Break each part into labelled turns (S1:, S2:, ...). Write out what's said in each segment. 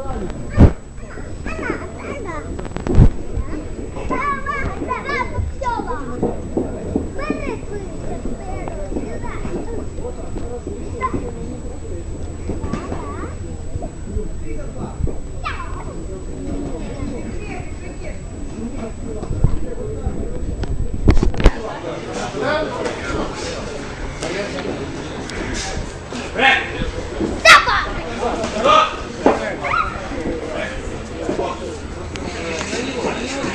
S1: Stop! Stop!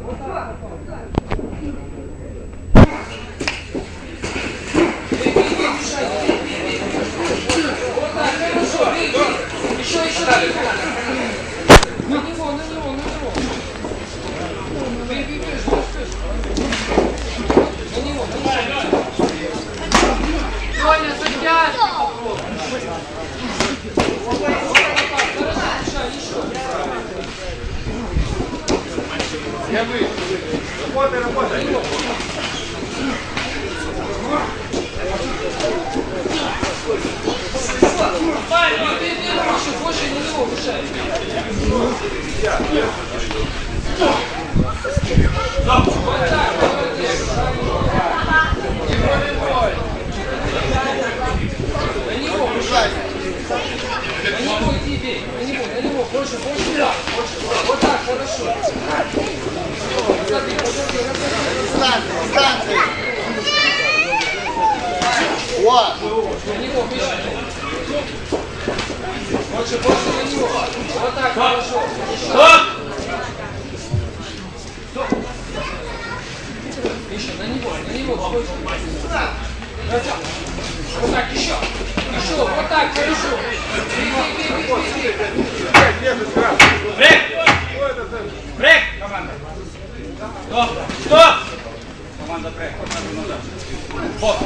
S1: Брек! Стоп!
S2: На него, на него, на него. Бей, бей, бей, ждешь, ждешь. На него, на него. Тоня, затяжки попробуй. Хорошо, решай, еще.
S1: Работай, работай!
S2: Бей, бей, бей, больше, больше на него, решай. Вот так, молодец. На него, на него бей, на него, на него, больше, больше, да, больше, вот так, хорошо. Миша. Больше, больше на него. Вот так, хорошо. Еще.
S1: Стоп!
S2: Миша, на него, на него. Хотя. Вот так, еще. Еще, вот так, хорошо. Бей, бей, бей, бей, бей,
S1: Команда проехала назад. Хоп!